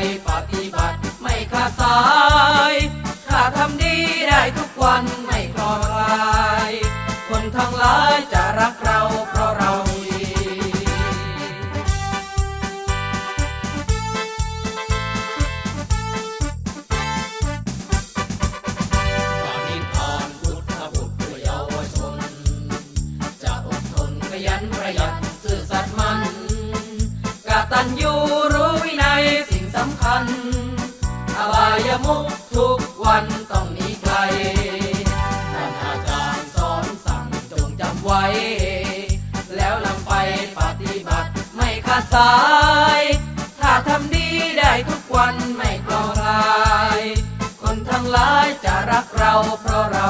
ปปฏิบัติไม่ขาดสายถ้าทำดีได้ทุกวันไม่คลอคลาย คนทั้งหลายจะรักเราเพราะเราดีปานิพานพุทธบุตรเพื่อเยาวชน จะอดทนขยันประหยัดซื่อสัตย์มันกตัญญู อบายมุขทุกวันต้องหนีไกลท่านอาจารย์สอนสั่งจงจำไว้ แล้วนำไปปฏิบัติไม่ขาดสาย ถ้าทำดีได้ทุกวันไม่กลอคลาย คนทั้งหลายจะรักเราเพราะเรา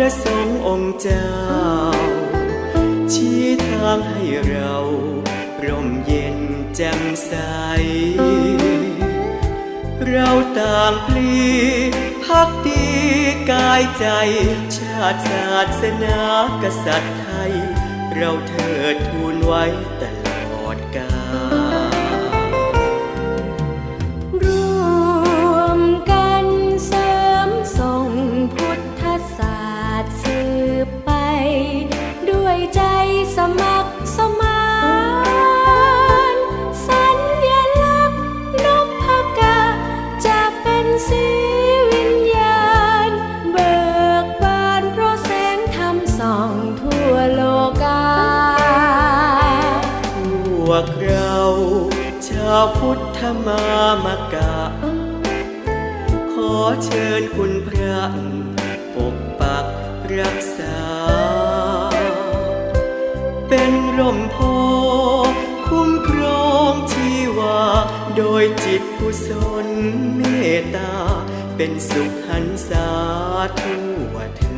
ระสงฆ์องค์เจ้า ชี้ทางให้เราร่มเย็นแจ่มใส เราต่างพลีพักดีกายใจ ชาติศาสนากษัตริย์ไทย เราเถิดทูลไว้ตลอดกาล โดยจิตกุศลเมตตา เป็นสุขหันษาทั่วเธอ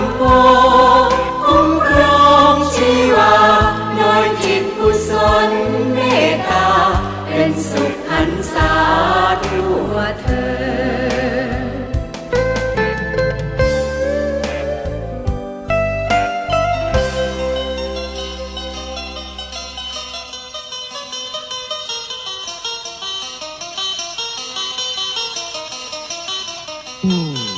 มโพคุ้มครองชีวาโดยจิตกุศลเมตตา เป็นสุขหันษาทั่วเธอ Mm.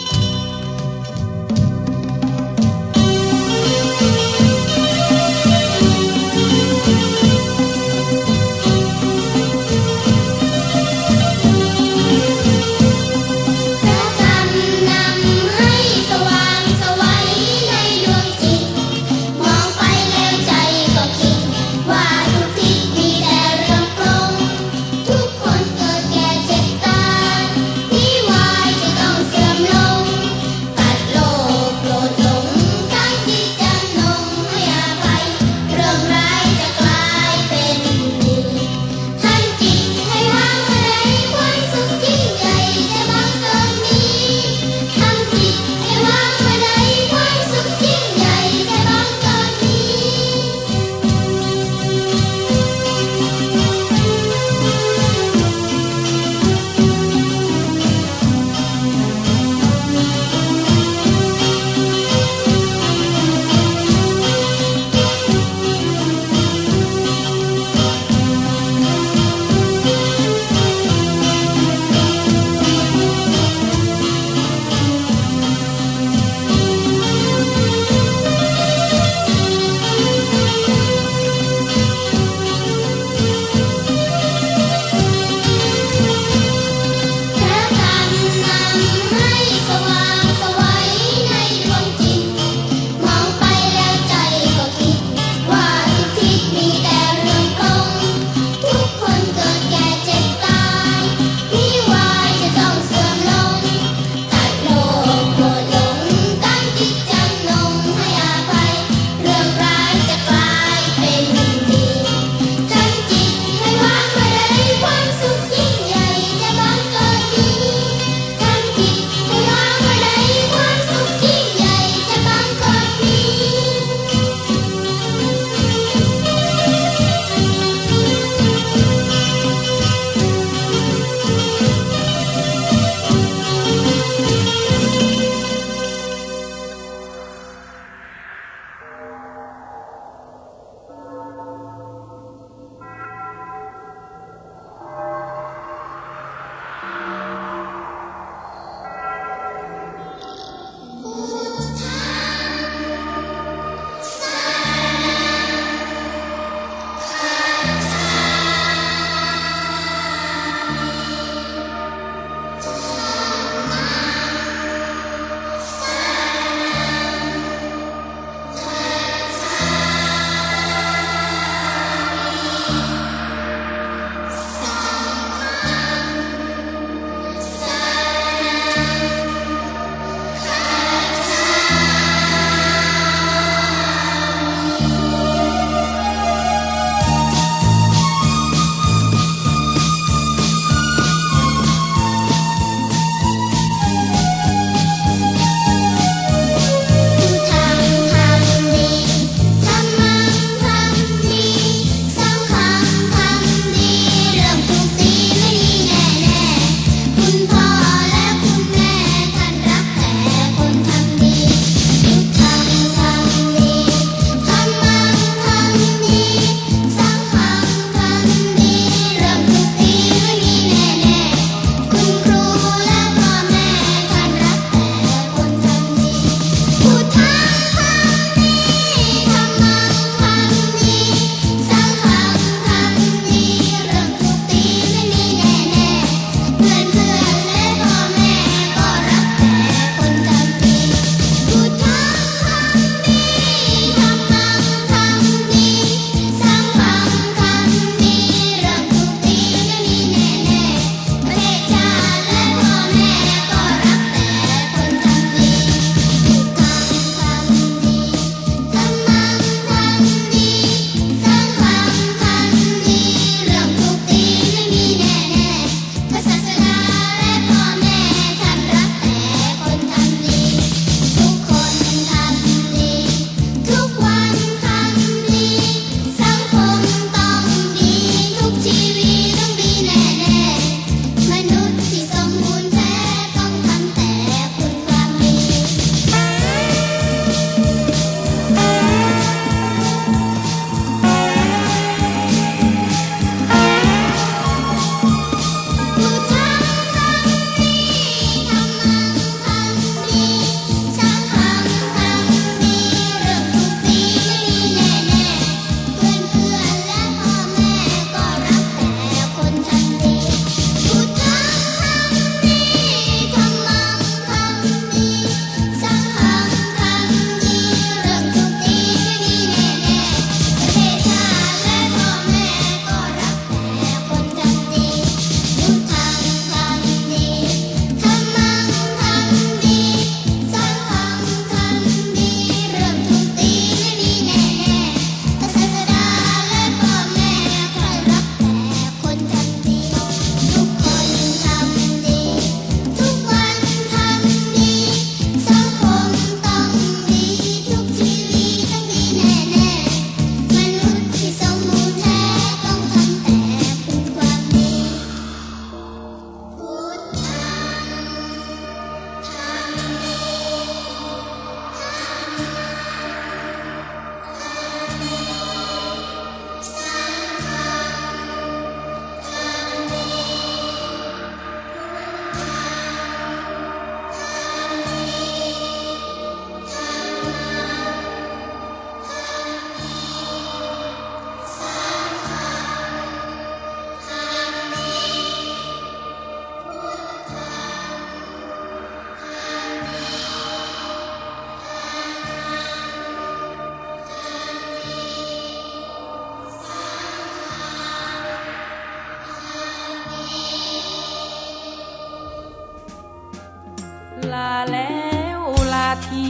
ลาแล้วลาที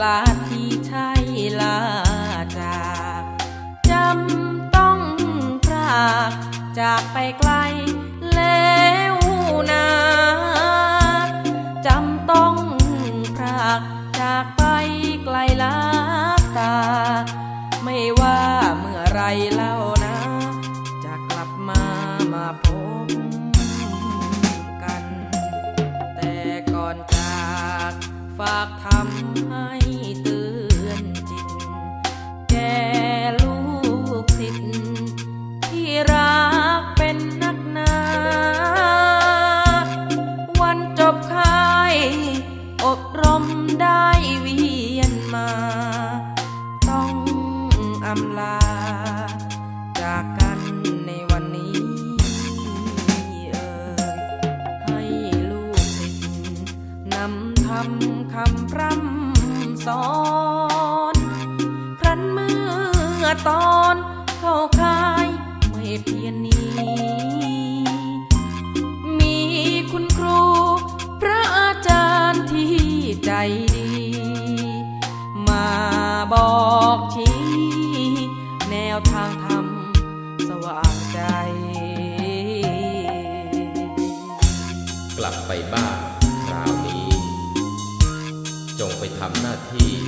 ลาทีใช่ลาจากจำต้องพรากจากไปไกลแล้วนา มา ต้องอำลา จากกันในวันนี้เอ่ยให้ลูกศิษย์นำทำคำพร่ำสอน ครั้นเมื่อตอนเข้าค่ายไม่เพียงนี้ ท